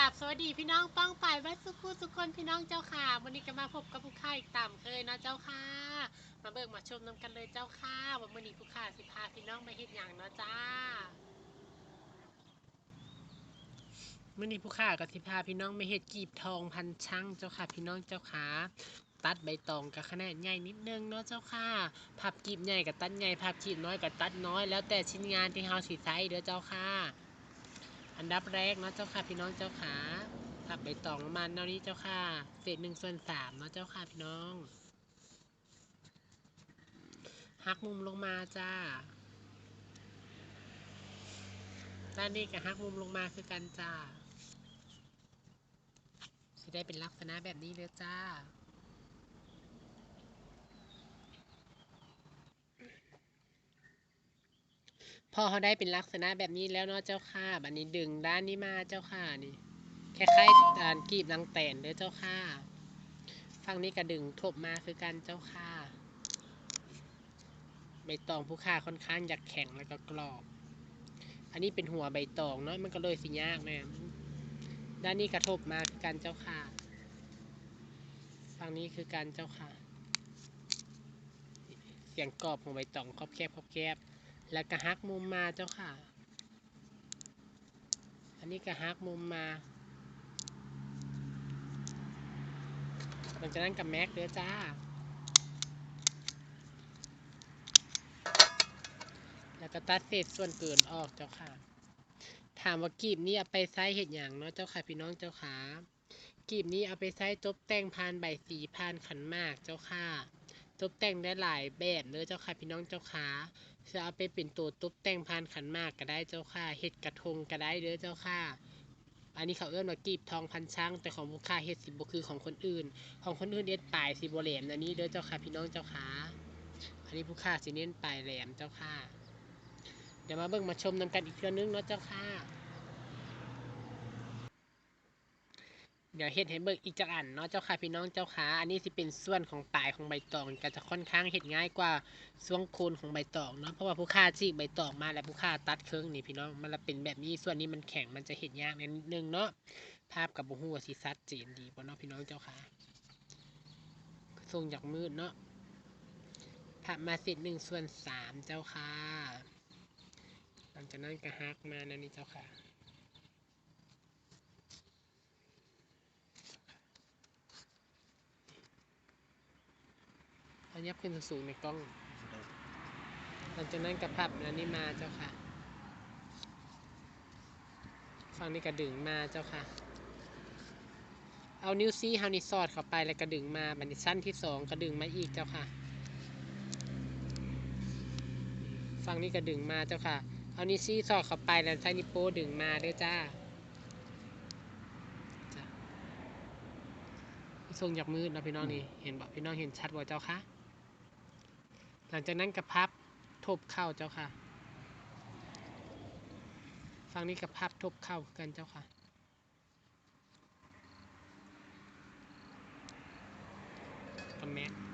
ราบสวัสดีพี่น้องป้องฝ่ายวัดสุขุทุกคนพี่น้องเจ้าค่ะวันนี้ก็มาพบกับผู้ค่าอีกตามเคยนะเจ้าค่ะ มาเบิกมาชมน้ำกันเลยเจ้าค่ะวันนี้ผู้ค่าสิพาพี่น้องมาเฮ็ดอย่างเนาะจ้ามื่อนี้ผู้ค่าก็สิพาพี่น้องมาเฮ็ดกีบทองพันช่างเจ้าค่ะ พี่น้องเจ้าค่ะตัดใบตองกับขนาดใหญ่นิดนึงเนาะเจ้าค่ะพับกีบใหญ่กับตัดใหญ่พับกีบน้อยกับตัดน้อย แล้วแต่ชิ้นงานที่เฮาสิใช้เด้อเจ้าค่ะ อันดับแรกเนาะเจ้าค่ะพี่น้องเจ้าขาผักใบตองประมาณเท่านี้เจ้าค่ะเศษหนึ่งส่วนสามเนาะเจ้าค่ะพี่น้องหักมุมลงมาจ้าด้านนี้กับหักมุมลงมาคือกันจ้าจะได้เป็นลักษณะแบบนี้เลยจ้า พอเขาได้เป็นลักษณะแบบนี้แล้วเนาะเจ้าค่ะบัดนี้ดึงด้านนี้มาเจ้าค่ะนี่คล้ายๆการกรีบรังแตนเด้อเจ้าค่ะฝั่งนี้ก็ดึงทบมาคือกันเจ้าค่ะใบตองผู้ค่าค่อนข้างอยากแข็งแล้วก็กรอบ อันนี้เป็นหัวใบตองเนาะมันก็เลยสิยากเนี่ด้านนี้กระทบมาคือกันเจ้าค่ะ ฝั่งนี้คือกันเจ้าค่ะ เสียงกรอบของใบตองครอบแคบครอบแคบ แล้วก็ฮักมุมมาเจ้าค่ะ อันนี้ก็ฮักมุมมา หลังจากนั้นกับแม็กเด้อจ้า แล้วก็ตัดเศษส่วนเกินออกเจ้าค่ะ ถามว่ากีบนี้เอาไปใช้เห็ดอย่างเนาะเจ้าค่ะพี่น้องเจ้าค่ะกีบนี้เอาไปใช้ตบแต่งพานใบสีพานขันมากเจ้าค่ะ ตบแต่งได้หลายแบบเลยเจ้าค่ะพี่น้องเจ้าค่ะจะเอาไปเป็นตัวตบแต่งพานขันมากก็ได้เจ้าค่ะเห็ดกระทงก็ได้เด้อเจ้าค่ะ อันนี้เขาเอื้อนว่ากีบทองพันช่างแต่ของบุค่าเห็ดสิบคือของคนอื่น ของคนอื่นเอ็ดปลายสิบแหลมอันนี้เด้อเจ้าค่ะพี่น้องเจ้าค่ะ อันนี้ผู้ค่าสิเน้นปลายแหลมเจ้าค่ะ เดี๋ยวมาเบิ่งมาชมนำกันอีกเทื่อนึงเนาะเจ้าค่ะ เดี๋ยวเฮ็ดให้เบิกอีกจักอันเนาะเจ้าค่ะพี่น้องเจ้าขาอันนี้สิเป็นส่วนของปลายของใบตองก็จะค่อนข้างเฮ็ดง่ายกว่าส่วงโคนของใบตองเนาะเพราะว่าผู้ค่าจีกใบตองมาแล้วผู้ค่าตัดเครื่องนี่พี่น้องมันละเป็นแบบนี้ส่วนนี้มันแข็งมันจะเฮ็ดยากนิดนึงเนาะภาพกับบ่ฮู้ว่าสิชัดเจนดีบ่เนาะพี่น้องเจ้าค่ะทรงจากมืดเนาะถัดมาเศษหนึ่งส่วนสามเจ้าค่ะ หลังจากนั้นก็ฮักมานั่นนี่เจ้าค่ะายับขึ้นสูงในกล้อง หลังจากนั้นกระพับอันนี้มาเจ้าค่ะฝั่งนี้กระดึงมาเจ้าค่ะ เอานิ้วซี่เฮานี่สอดเข้าไปแล้วกระดึงมาบัดนชั้นที่สองกระดึงมาอีกเจ้าค่ะฝั่งนี้กระดึงมาเจ้าค่ะ เอานิ้วซี่สอดเข้าไปแล้วใช้นิ้วโป้ดึงมาเด้อจ้าทรงหยับมือนะพี่น้องนี่ เห็นบ่พี่น้องเห็นชัดบ่เจ้าค่ะ หลังจากนั้นกระพับทบเข้าเจ้าค่ะ ฝั่งนี้กระพับทบเข้ากันเจ้าค่ะกระแมะ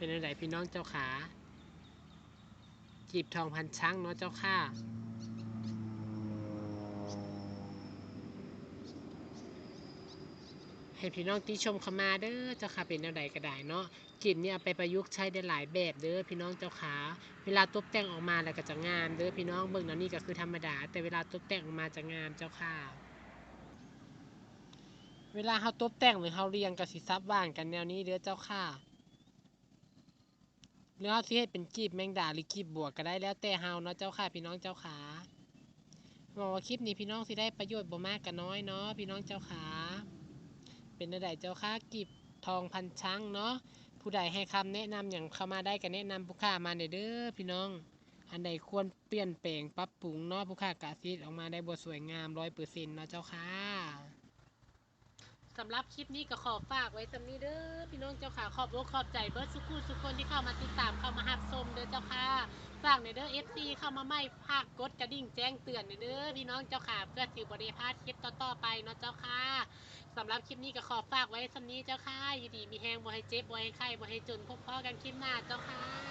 เป็นอะไรพี่น้องเจ้าขาจีบทองพันช้างเนาะเจ้าค่ะให้พี่น้องที่ชมเข้ามาเด้อเจ้าค่ะเป็นแนวใดก็ได้เนาะกีบเนี่ยไปประยุกต์ใช้ได้หลายแบบเด้อพี่น้องเจ้าขาเวลาตบแต่งออกมาแล้วก็จะงามเด้อพี่น้องเบิ่งแนวนี้ก็คือธรรมดา แต่เวลาตบแต่งออกมาจะงามเจ้าค่ะเวลาเฮาตบแต่งหรือเฮาเรียงก็สิซับว่างกันแนวนี้เด้อเจ้าค่ะ หรือเฮาสิเฮ็ดเป็นกีบแมงดาหรือกีบบวกก็ได้แล้วแต่เฮาเนาะเจ้าค่ะพี่น้องเจ้าขาบอกว่าคลิปนี้พี่น้องสิได้ประโยชน์บ่มากก็น้อยเนาะพี่น้องเจ้าขาเป็นระดับเจ้าค่ากิบทองพันช้างเนาะผู้ใดให้คำแนะนำอย่างเข้ามาได้ก็แนะนำผู้ค้ามาเด้อพี่น้อง อันใดควรเปลี่ยนแปลงปรับปรุงเนาะผู้ค้ากะซิดออกมาได้บ่สวยงามร้อยเปอร์เซ็นต์เนาะเจ้าค่ะ สำหรับคลิปนี้ก็ขอฝากไว้สำนี้เด้อพี่น้องเจ้าค่ะขอบอกขอบใจเบิร์ดสุกุสุกคนที่เข้ามาติดตามเข้ามาหับชมเด้อเจ้าค่ะฝากในเด้อ FC เข้ามาใหม่ภาคกดกระดิ่งแจ้งเตือนในเด้อพี่น้องเจ้าค่ะเพื่อถือบริพาดคลิปต่อๆไปเนาะเจ้าค่ะสำหรับคลิปนี้ก็ขอฝากไว้สำนี้เจ้าค่ะอยู่ดีมีแหงบ่ให้เจ็บบ่ให้ไข้บ่ให้จนพบพ่อกันคลิปหน้าเจ้าค่ะ